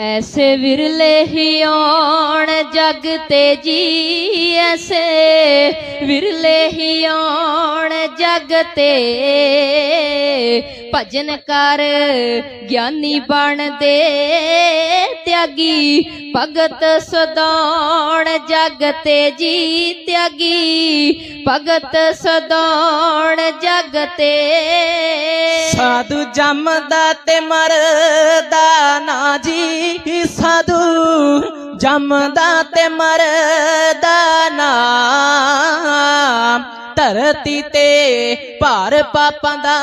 ਐਸੇ ਵਿਰਲੇ ਹੀ ਆਉਣ, ਜਗ ਤੇ ਜੀ ਐਸੇ। ਵਿਰਲੇ ਹੀ ਆਉਣ, ਜਗ ਤੇ। ਭਜਨ ਕਰ ਗਿਆਨੀ ਬਣਦੇ। ਤਿਆਗੀ ਭਗਤ ਸਦਾਉਣ, ਜਗ ਤੇ ਜੀ ਤਿਆਗੀ। ਭਗਤ ਸਦਾਉਣ, ਜਗ ਤੇ। ਸਾਧੂ ਜੰਮਦਾ ਤੇ ਮਰਦਾ ਨਾ ਜੀ। ਜੰਮਦਾ ਤੇ ਮਰਦਾ ਨਾ। ਧਰਤੀ ਤੇ ਭਾਰ ਪਾਪਾਂ ਦਾ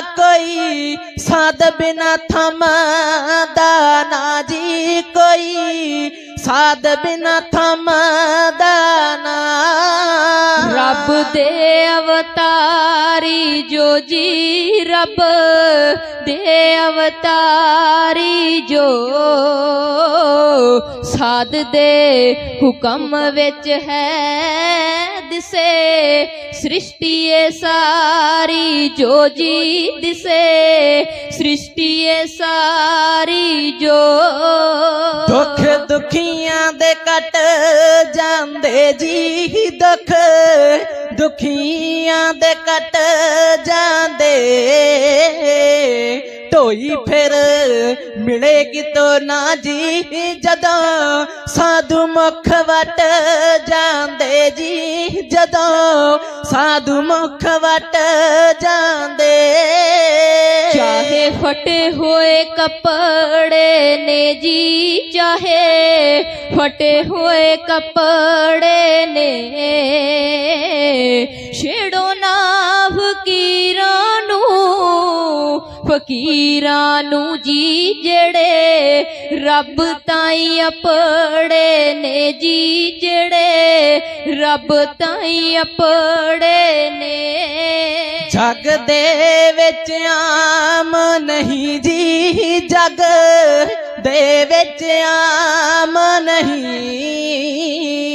ਕੋਈ ਸਾਧ ਬਿਨਾ ਥਮਦਾ ਨਾ ਜੀ। ਕੋਈ ਸਾਧ ਬਿਨਾ ਥਮਦਾ ਨਾ। ਰੱਬ ਦੇ ਅਵਤਾਰੀ, ਜੋ ਜੀ ਰੱਬ ਦੇ ਅਵਤਾਰੀ, ਜੋ ਸਾਧ ਦੇ ਹੁਕਮ ਵਿੱਚ ਹੈ ਦਿਸੇ, ਸ੍ਰਿਸ਼ਟੀ ਏ ਸਾਰੀ ਜੋ ਜੀ ਦਿਸੇ, ਸ੍ਰਿਸ਼ਟੀ ਏ ਸਾਰੀ ਜੋ ਦੁੱਖ ਦੁਖੀਆਂ ਦੇ ਕੱਟ ਜਾਂਦੇ ਜੀ ਦੁੱਖ, ਦੁਖੀਆਂ ਦੇ ਕੱਟ ਜਾਂਦੇ ਢੋਈ ਫਿਰ ਮਿਲੇ ਕਿਤੋਂ ਨਾ ਜੀ ਜਦੋਂ ਸਾਧੂ ਮੁਖ ਵਟ ਜਾਂਦੇ ਜੀ ਜਦੋਂ ਸਾਧੂ ਮੁਖ ਵਟ ਜਾਂਦੇ। ਚਾਹੇ ਫਟੇ ਹੋਏ ਕੱਪੜੇ ਨੇ ਜੀ, ਚਾਹੇ ਫਟੇ ਹੋਏ ਕੱਪੜੇ ਨੇ ਫਕੀਰਾਂ ਨੂੰ ਜੀ ਜਿਹੜੇ ਰੱਬ ਤਾਈ ਅਪੜੇ ਨੇ ਜੀ ਜਿਹੜੇ ਰੱਬ ਤਾਈ ਅਪੜੇ ਨੇ। ਜਗ ਦੇ ਵਿੱਚ ਆਮ ਨਹੀਂ ਜੀ, ਜਗ ਦੇ ਵਿੱਚ ਆਮ ਨਹੀਂ।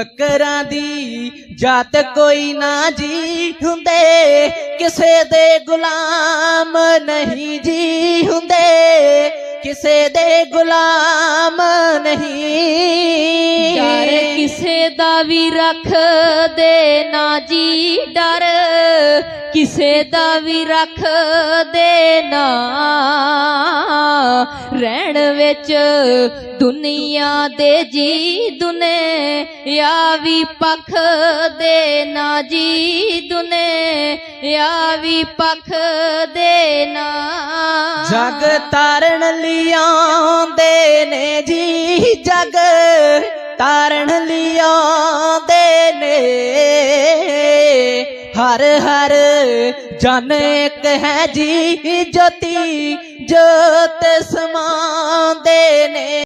ਫਕਰਾਂ ਦੀ ਜਾਤ ਕੋਈ ਨਾ ਜੀ ਹੁੰਦੇ। ਕਿਸੇ ਦੇ ਗੁਲਾਮ ਨਹੀਂ ਜੀ ਹੁੰਦੇ। ਕਿਸੇ ਦੇ ਗੁਲਾਮ ਨਹੀਂ। ਡਰ ਕਿਸੇ ਦਾ ਵੀ ਰੱਖ ਦੇ ਨਾ ਜੀ ਡਰ। ਕਿਸੇ ਦਾ ਵੀ ਰੱਖ ਦੇਣਾ। ਰਹਿਣ ਵਿੱਚ ਦੁਨੀਆ ਦੇ ਜੀ ਦੁਨੀਆ ਵੀ ਪਖ ਦੇ ਨਾ ਜੀ ਦੁਨੀਆ ਵੀ ਪਖ ਦੇ ਜਗ ਤਾਰਨ ਲਈ ਆਉਂਦੇ ਨੇ ਜੀ ਜਗ, ਤਾਰਨ ਲਈ ਆਉਂਦੇ ਨੇ ਹਰ ਹਰ ਜਨ ਇੱਕ ਹੈ ਜੀ ਜੋਤੀ ਜੋਤ ਸਮਾਉਂਦੇ ਨੇ।